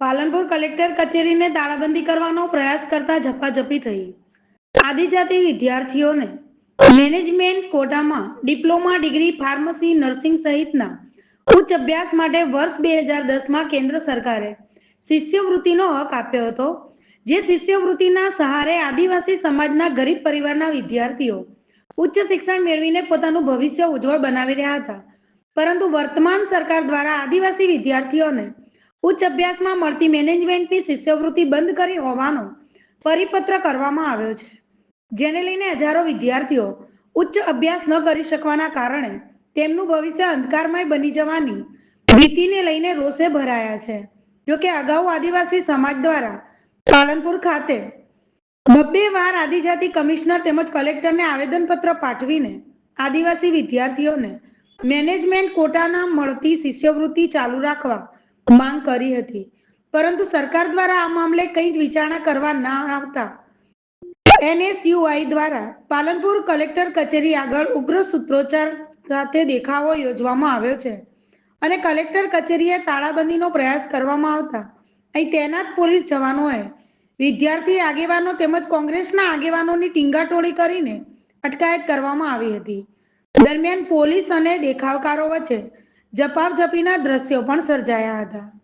Palanpur collector કચેરીને તાળાબંધી કરવાનો પ્રયાસ કરતા ઝપાઝપી થઈ. આદિજાતિ વિદ્યાર્થીઓને મેનેજમેન્ટ કોટામાં ડિપ્લોમા ડિગ્રી ફાર્મસી નર્સિંગ સહિતના ઉચ્ચ અભ્યાસ માટે વર્ષ બે હજાર દસમાં કેન્દ્ર સરકારે શિષ્યવૃત્તિનો હક આપ્યો હતો, જે શિષ્યવૃત્તિના સહારે આદિવાસી સમાજના ગરીબ પરિવારના વિદ્યાર્થીઓ ઉચ્ચ શિક્ષણ મેળવીને પોતાનું ભવિષ્ય ઉજ્જવળ બનાવી રહ્યા હતા. પરંતુ વર્તમાન સરકાર દ્વારા આદિવાસી વિદ્યાર્થીઓને ઉચ્ચ અભ્યાસમાં મળતી મેનેજમેન્ટની શિષ્યવૃત્તિ બંધ કરી હોવાનો પરિપત્ર કરવામાં આવ્યો છે. જેને લઈને હજારો વિદ્યાર્થીઓ ઉચ્ચ અભ્યાસ ન કરી શકવાના કારણે તેમનું ભવિષ્ય અંધકારમય બની જવાની ભીતિને લઈને રોષે ભરાયા છે. જોકે અગાઉ આદિવાસી સમાજ દ્વારા પાલનપુર ખાતે બબ્બે વાર આદિજાતિ કમિશનર તેમજ કલેક્ટરને આવેદનપત્ર પાઠવીને આદિવાસી વિદ્યાર્થીઓને મેનેજમેન્ટ કોટાના મળતી શિષ્યવૃત્તિ ચાલુ રાખવા માંગ કરી હતી. પરંતુ સરકાર દ્વારા આ મામલે કંઈ જ વિચારણા કરવા ના આવતા એનએસયુઆઈ દ્વારા પાલનપુર કલેક્ટર કચેરી આગળ ઉગ્ર સૂત્રોચ્ચાર સાથે દેખાવો યોજવામાં આવ્યો છે અને કલેક્ટર કચેરીએ તાળાબંધીનો પ્રયાસ કરવામાં આવતા અહીં તૈનાત પોલીસ જવાનોએ વિદ્યાર્થી આગેવાનો તેમજ કોંગ્રેસના આગેવાનોની ટીંગાટોળી કરીને અટકાયત કરવામાં આવી હતી. દરમિયાન પોલીસ અને દેખાવકારો વચ્ચે ઝપાઝપીના દ્રશ્યો પણ સર્જાયા હતા.